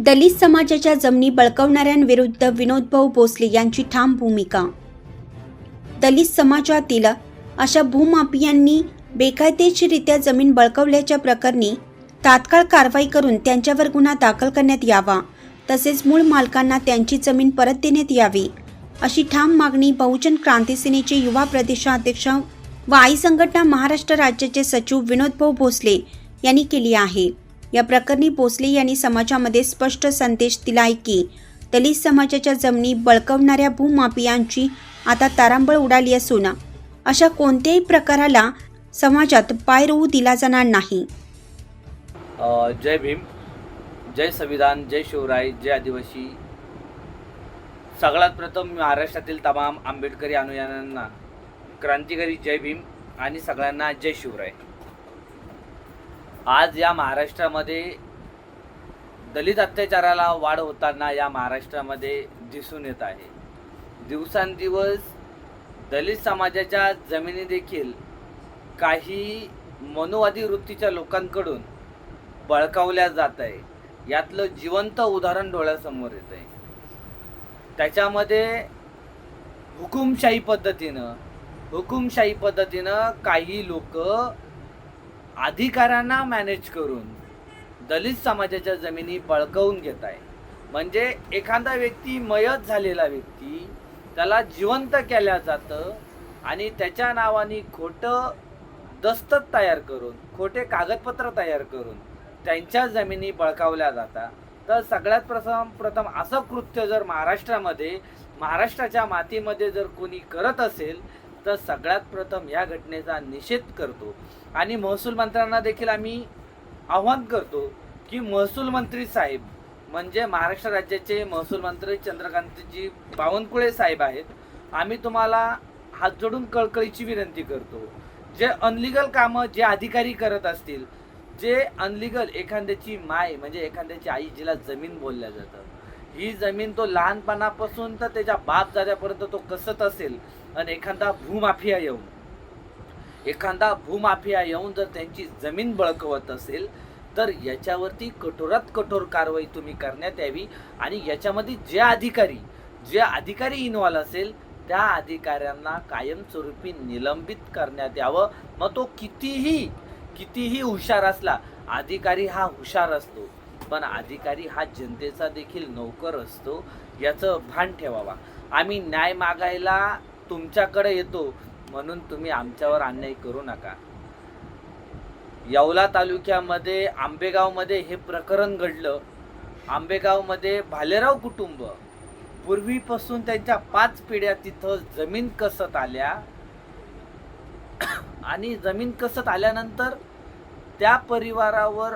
दलित समाजाच्या जमिनी बळकवणाऱ्यांविरुद्ध विनोदभाऊ भोसले यांची ठाम भूमिका. दलित समाजातील अशा भूमाफियांनी बेकायदेशीरित्या जमीन बळकवल्याच्या प्रकरणी तात्काळ कारवाई करून त्यांच्यावर गुन्हा दाखल करण्यात यावा तसेच मूळ मालकांना त्यांची जमीन परत देण्यात यावी अशी ठाम मागणी बहुजन क्रांती सेनेचे युवा प्रदेशाध्यक्ष व आई संघटना महाराष्ट्र राज्याचे सचिव विनोदभाऊ भोसले यांनी केली आहे. या प्रकरणी भोसले यांनी समाजामध्ये स्पष्ट संदेश दिला आहे की दलित समाजाच्या जमिनी बळकवणाऱ्या भूमाफियांची आता तारांबळ उडाली असून अशा कोणत्याही प्रकाराला समाजात पाय रोवू दिला जाणार नाही. जय भीम जय संविधान जय शिवराय जय आदिवासी. सगळ्यात प्रथम महाराष्ट्रातील तमाम आंबेडकरी अनुयायांना क्रांतिकारी जय भीम आणि सगळ्यांना जय शिवराय. आज या महाराष्ट्रामध्ये दलित अत्याचाराला वाढ होताना या महाराष्ट्रामध्ये दिसून येत आहे. दिवसांदिवस दलित समाजाच्या जमिनी देखील काही मनोवादी वृत्तीच्या लोकांकडून बळकावल्या जात आहे. यातलं जिवंत उदाहरण डोळ्यासमोर येत आहे. त्याच्यामध्ये हुकुमशाही पद्धतीनं हुकुमशाही पद्धतीनं काही लोक अधिकाऱ्यांना मॅनेज करून दलित समाजाच्या जमिनी बळकवून घेत आहे. म्हणजे एखादा व्यक्ती मयत झालेला व्यक्ती त्याला जिवंत केल्या जातं आणि त्याच्या नावाने खोटं दस्तत तयार करून खोटे कागदपत्र तयार करून त्यांच्या जमिनी बळकावल्या जातात. तर सगळ्यात प्रथम प्रथम असं कृत्य जर महाराष्ट्रामध्ये महाराष्ट्राच्या मातीमध्ये जर कोणी करत असेल तर सगळ्यात प्रथम या घटनेचा निषेध करतो. आणि महसूल मंत्र्यांना देखील आम्ही आव्हान करतो की महसूल मंत्री साहेब म्हणजे महाराष्ट्र राज्याचे महसूल मंत्री चंद्रकांतजी बावनकुळे साहेब आहेत आम्ही तुम्हाला हात जोडून कळकळीची विनंती करतो. जे अनलिगल कामं जे अधिकारी करत असतील जे अनलिगल एखाद्याची माय म्हणजे एखाद्याची आई जिला जमीन बोलल्या जातं. ही जमीन तो लहानपणापासून तर त्याच्या बाप दाद्यापर्यंत तो कसत असेल आणि एखादा भूमाफिया येऊन एखादा भूमाफिया येऊन जर त्यांची जमीन बळकवत असेल तर याच्यावरती कठोरात कठोर कारवाई तुम्ही करण्यात यावी. आणि याच्यामध्ये जे अधिकारी जे अधिकारी इन्व्हॉल्व असेल त्या अधिकाऱ्यांना कायमस्वरूपी निलंबित करण्यात यावं. मग तो कितीही कितीही हुशार असला अधिकारी हा हुशार असतो. पण अधिकारी हा जनतेचा देखील नोकर असतो. याचं भान ठेवावा. आम्ही न्याय मागायला तुमच्याकडे येतो म्हणून तुम्ही आमच्यावर अन्याय करू नका. येवला तालुक्यामध्ये आंबेगावमध्ये हे प्रकरण घडलं. आंबेगावमध्ये भालेराव कुटुंब पूर्वीपासून त्यांच्या पाच पिढ्या तिथं जमीन कसत आल्या आणि जमीन कसत आल्यानंतर त्या परिवारावर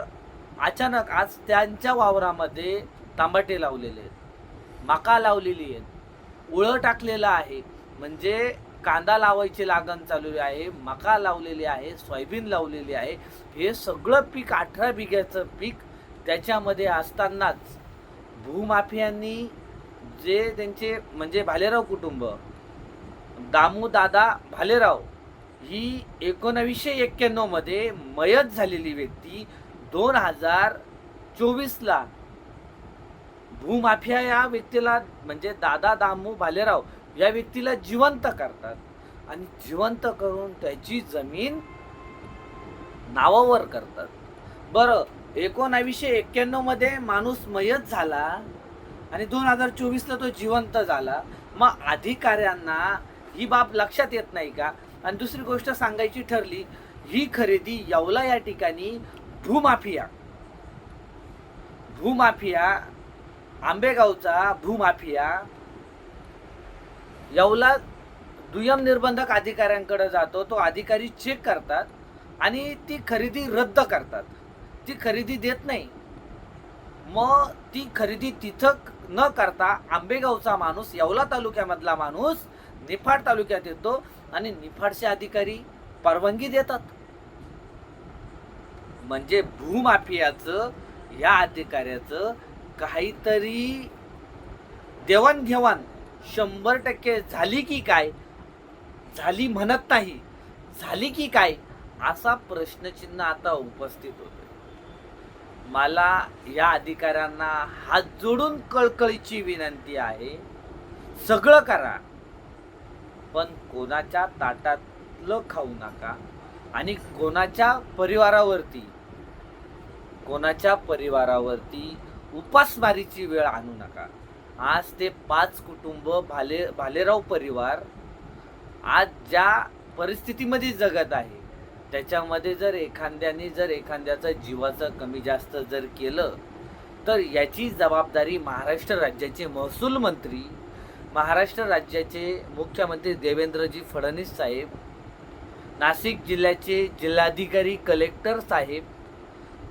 अचानक आज त्यांच्या वावरामध्ये तांबाटे लावलेले आहेत माका लावलेली आहेत उळं टाकलेलं आहे. म्हणजे कांदा लावायची लागण चालू आहे मका लावलेली आहे सोयाबीन लावलेली आहे. हे सगळं पीक अठरा बिघ्याचं पीक त्याच्यामध्ये असतानाच भूमाफियांनी जे त्यांचे म्हणजे भालेराव कुटुंब दामू दादा भालेराव ही एकोणावीसशे एक्क्याण्णवमध्ये मयत झालेली व्यक्ती दोन हजार चोवीसला भूमाफिया या व्यक्तीला म्हणजे दादा दामू भालेराव या व्यक्तीला जिवंत करतात आणि जिवंत करून त्याची जमीन नावावर करतात. बरं एकोणावीसशे एक्क्याण्णवमध्ये माणूस मयत झाला आणि दोन हजार चोवीसला तो जिवंत झाला. मग अधिकाऱ्यांना ही बाब लक्षात येत नाही का? आणि दुसरी गोष्ट सांगायची ठरली ही खरेदी येवला या ठिकाणी भूमाफिया. भूमाफिया आंबेगावचा भूमाफिया येवला दुय्यम निर्बंधक अधिकाऱ्यांकडे जातो तो अधिकारी चेक करतात आणि ती खरेदी रद्द करतात. ती खरेदी देत नाही. मग ती खरेदी तिथं न करता आंबेगावचा माणूस येवला तालुक्यामधला माणूस निफाड तालुक्यात येतो आणि निफाडचे अधिकारी परवानगी देतात. म्हणजे भूमाफियाचं या अधिकाऱ्याचं काहीतरी देवाणघेवाण शंभर टक्के झाली की काय? झाली म्हणत नाही. झाली की काय? असा प्रश्नचिन्ह आता उपस्थित होतो मला या अधिकाऱ्यांना हात जोडून कळकळीची विनंती आहे. सगळं करा. पण कोणाच्या ताटातलं खाऊ नका आणि कोणाच्या परिवारावरती कोणाच्या परिवारावरती उपासमारीची वेळ आणू नका. आज ते पाच कुटुंब भाले भालेराव परिवार आज ज्या परिस्थितीमध्ये जगत आहे त्याच्यामध्ये जर एखाद्याने जर एखाद्याचं जीवाचं कमी जास्त जर केलं तर याची जबाबदारी महाराष्ट्र राज्याचे महसूल मंत्री महाराष्ट्र राज्याचे मुख्यमंत्री देवेंद्रजी फडणवीस साहेब नाशिक जिल्ह्याचे जिल्हाधिकारी कलेक्टर साहेब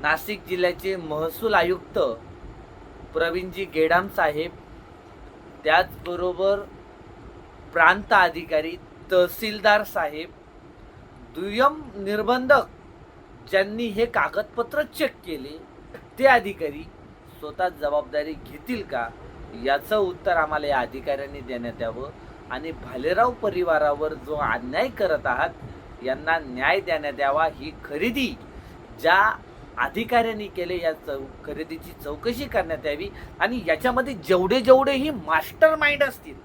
नाशिक जिल्ह्याचे महसूल आयुक्त प्रवीणजी गेडाम साहेब त्याचबरोबर प्रांत अधिकारी तहसीलदार साहेब दुय्यम निर्बंधक ज्यांनी हे कागदपत्र चेक केले ते अधिकारी स्वतः जबाबदारी घेतील का? याचं उत्तर आम्हाला या अधिकाऱ्यांनी देण्यात यावं आणि भालेराव परिवारावर जो अन्याय करत आहात यांना न्याय देण्यात यावा ही खरेदी ज्या अधिकाऱ्यांनी केले या चौ खरेदीची चौकशी करण्यात यावी आणि याच्यामध्ये जेवढे जेवढेही मास्टर माइंड असतील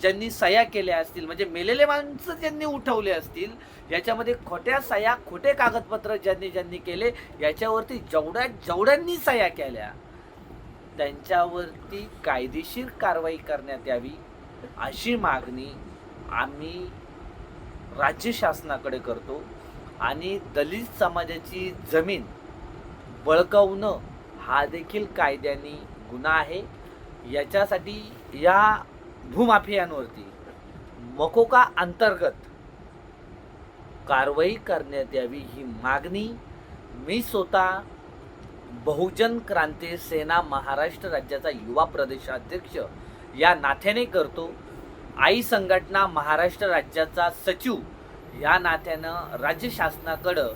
ज्यांनी सह्या केल्या असतील म्हणजे मेलेले माणसं ज्यांनी उठवले असतील याच्यामध्ये खोट्या सह्या खोटे कागदपत्र ज्यांनी ज्यांनी केले याच्यावरती जेवढ्या जेवढ्यांनी सह्या केल्या त्यांच्यावरती कायदेशीर कारवाई करण्यात यावी अशी मागणी आम्ही राज्य शासनाकडे करतो. आणि दलित समाजाची जमीन बळकावणं हा देखील कायद्याने गुन्हा आहे. याच्यासाठी या भूमाफियांवरती मकोका अंतर्गत कारवाई करण्यात यावी ही मागणी मी स्वतः बहुजन क्रांती सेना महाराष्ट्र राज्याचा युवा प्रदेशाध्यक्ष या नात्याने करतो. आई संघटना महाराष्ट्र राज्याचा सचिव या नात्यानं राज्य शासनाकडं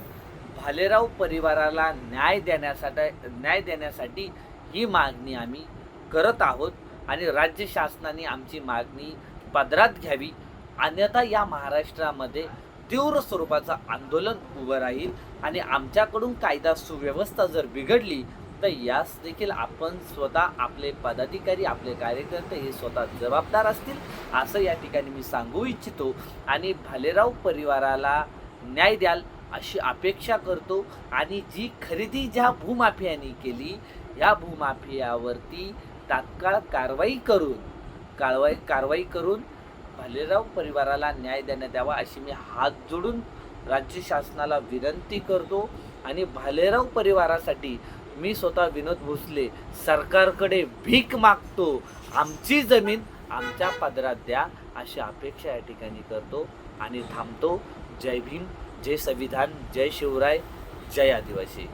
भालेराव परिवाराला न्याय देण्यासाठी न्याय देण्यासाठी ही मागणी आम्ही करत आहोत आणि राज्य शासनाने आमची मागणी पदरात घ्यावी. अन्यथा या महाराष्ट्रामध्ये तीव्र स्वरूपाचं आंदोलन उभं राहील आणि आमच्याकडून कायदा सुव्यवस्था जर बिघडली तर यास देखील आपण स्वतः आपले पदाधिकारी आपले कार्यकर्ते हे स्वतः जबाबदार असतील असं या ठिकाणी मी सांगू इच्छितो. आणि भालेराव परिवाराला न्याय द्याल अशी अपेक्षा करतो. आणि जी खरेदी ज्या भूमाफियाने केली या भूमाफियावरती तात्काळ कारवाई करून कारवाई कारवाई करून भालेराव परिवाराला न्याय देण्यात यावा अशी मी हात जोडून राज्य शासनाला विनंती करतो. आणि भालेराव परिवारासाठी मी स्वतः विनोद भोसले सरकारकडे भीक मागतो. आमची जमीन आमच्या पदरात द्या अशी अपेक्षा या ठिकाणी करतो आणि थांबतो. जय भीम जय संविधान जय शिवराय जय आदिवासी.